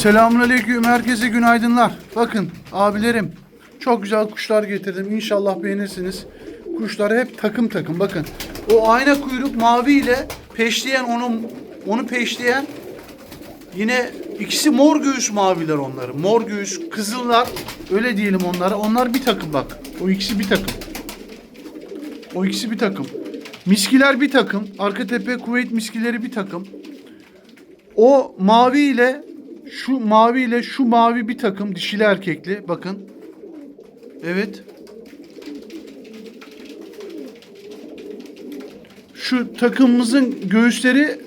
Selamünaleyküm. Herkese günaydınlar. Bakın abilerim çok güzel kuşlar getirdim. İnşallah beğenirsiniz. Kuşlar hep takım takım. Bakın o ayna kuyruk mavi ile peşleyen onu onu peşleyen yine ikisi mor göğüs maviler onları. Mor göğüs kızıllar öyle diyelim onlara. Onlar bir takım bak. O ikisi bir takım. O ikisi bir takım. Miskiler bir takım. Arka tepe kuvvet miskileri bir takım. O mavi ile şu mavi ile şu mavi bir takım dişili erkekli. Bakın. Evet. Şu takımımızın göğüsleri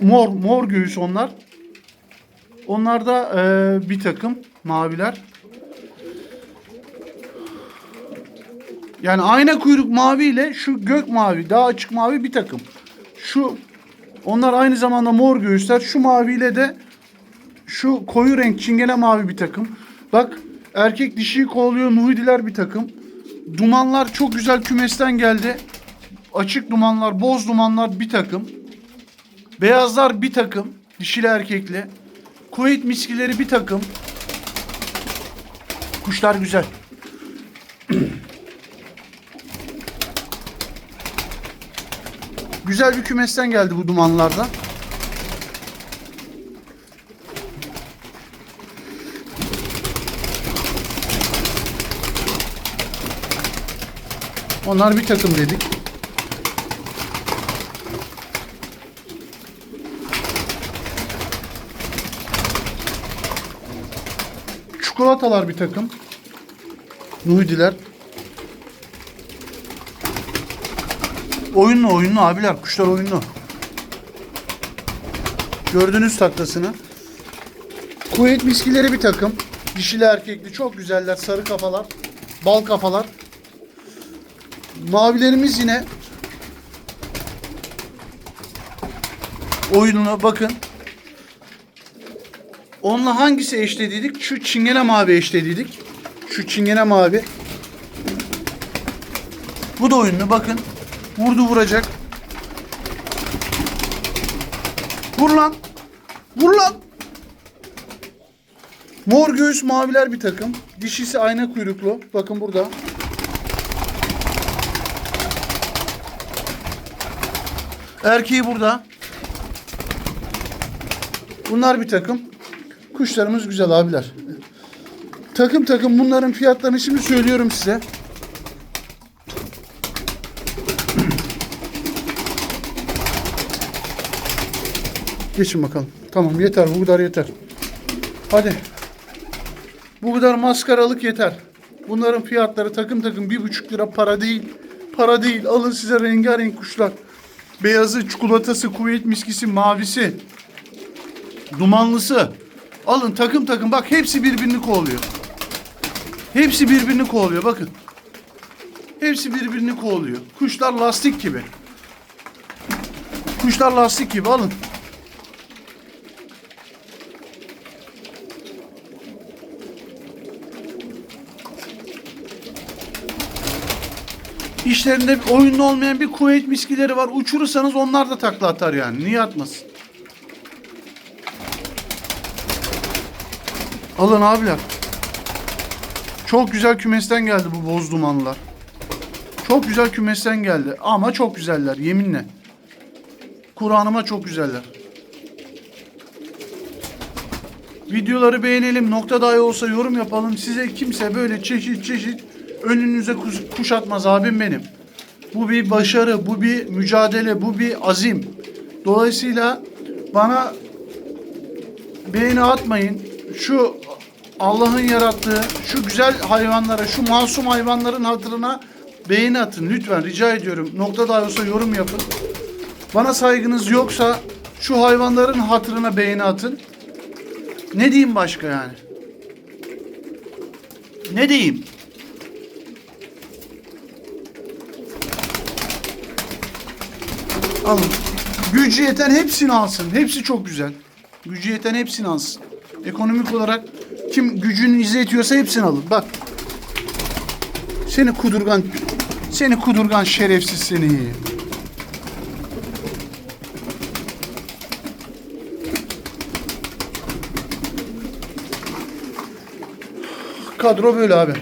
mor. Mor göğüs onlar. Onlar da eee, bir takım maviler. Yani ayna kuyruk mavi ile şu gök mavi, daha açık mavi bir takım. Şu onlar aynı zamanda mor göğüsler. Şu maviyle de şu koyu renk çingene mavi bir takım. Bak erkek dişiyi kovalıyor Nuhidiler bir takım. Dumanlar çok güzel kümesten geldi. Açık dumanlar, boz dumanlar bir takım. Beyazlar bir takım. Dişili erkekli. Kuveyt miskileri bir takım. Kuşlar güzel. Güzel bir kümesten geldi bu dumanlarda. Onlar bir takım dedik. Çikolatalar bir takım. Nuhidiler. Oyunlu oyunlu abiler. Kuşlar oyunlu. Gördünüz taklasını. Kuveyt miskileri bir takım. Dişili erkekli çok güzeller. Sarı kafalar. Bal kafalar. Mavilerimiz yine oyununa bakın. Onunla hangisi eşlediydik? Şu çingene mavi eşlediydik. Şu çingene mavi. Bu da oyunlu bakın. Vurdu vuracak. Vur lan. Vur lan. Mor göğüs maviler bir takım. Dişisi ayna kuyruklu. Bakın burada. Erkeği burada. Bunlar bir takım. Kuşlarımız güzel abiler. Takım takım bunların fiyatlarını şimdi söylüyorum size. Geçin bakalım. Tamam yeter bu kadar yeter. Hadi. Bu kadar maskaralık yeter. Bunların fiyatları takım takım bir buçuk lira para değil. Para değil. Alın size rengarenk kuşlar. Beyazı, çikolatası, kuvvet miskisi, mavisi. Dumanlısı. Alın takım takım. Bak hepsi birbirini kovalıyor. Hepsi birbirini kovalıyor. Bakın. Hepsi birbirini kovalıyor. Kuşlar lastik gibi. Kuşlar lastik gibi. Alın. İşlerinde oyunda olmayan bir kuvvet miskileri var. Uçurursanız onlar da takla atar yani. Niye atmasın? Alın abiler. Çok güzel kümesten geldi bu boz dumanlar. Çok güzel kümesten geldi. Ama çok güzeller yeminle. Kur'an'ıma çok güzeller. Videoları beğenelim. Nokta dahi olsa yorum yapalım. Size kimse böyle çeşit çeşit önünüze kuş, kuş atmaz abim benim. Bu bir başarı, bu bir mücadele, bu bir azim. Dolayısıyla bana beğeni atmayın. Şu Allah'ın yarattığı şu güzel hayvanlara, şu masum hayvanların hatırına beğeni atın. Lütfen rica ediyorum. Nokta dahi olsa yorum yapın. Bana saygınız yoksa şu hayvanların hatırına beğeni atın. Ne diyeyim başka yani? Ne diyeyim? Alın. Gücü yeten hepsini alsın. Hepsi çok güzel. Gücü yeten hepsini alsın. Ekonomik olarak kim gücünüze yetiyorsa hepsini alın. Bak. Seni kudurgan seni kudurgan şerefsiz seni. Kadro böyle abi.